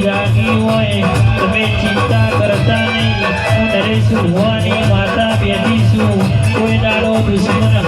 જાગી હોય તમે ચિંતા કરતા નહીં. હું ભુવાની માતા બેઠી છું. કોઈ દાડો દુશ્મન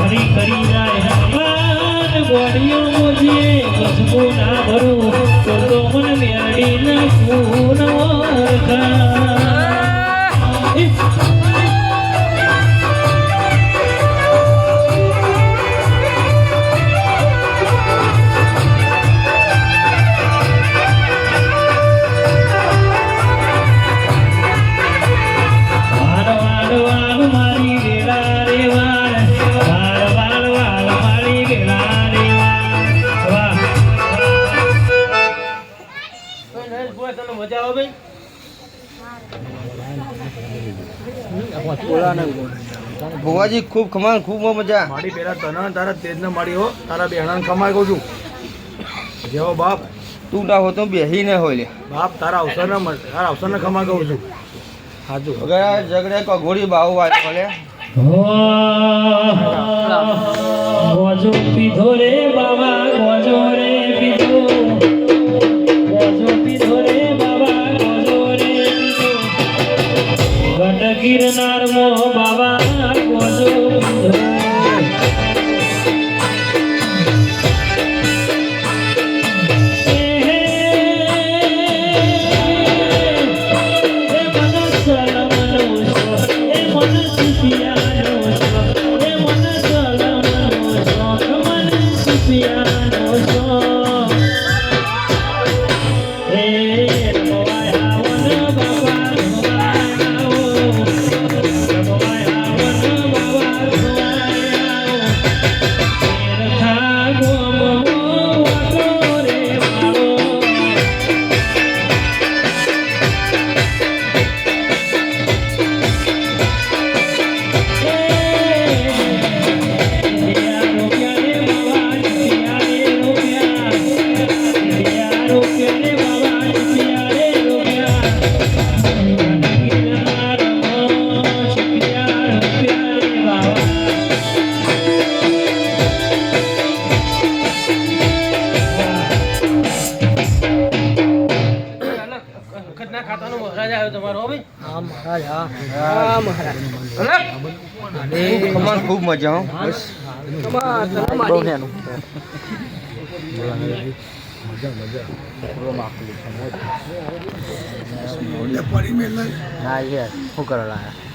ભુવાજી ખૂબ ખમાન ખૂબ મજા. મારી પેલા તને તારા તેજ ને મારી હો તારા બેહણાને કમાઈ કહું છું. જેવો બાપ. તું ના હો તો બેહી ને હોય લે. બાપ તારા અવસર ને તારા અવસર ને કમાઈ કહું છું. હાજુ અગર ઝઘડે કો ઘોડી બાવ વાત ભલે. ગોજો પીધો રે ગિરનાર મો બાબા મહારાજ આવ્યો તમારો હો ખૂબ ખમાન ખૂબ મજા હો. બસ. ના યાર શું કરવા લાયા?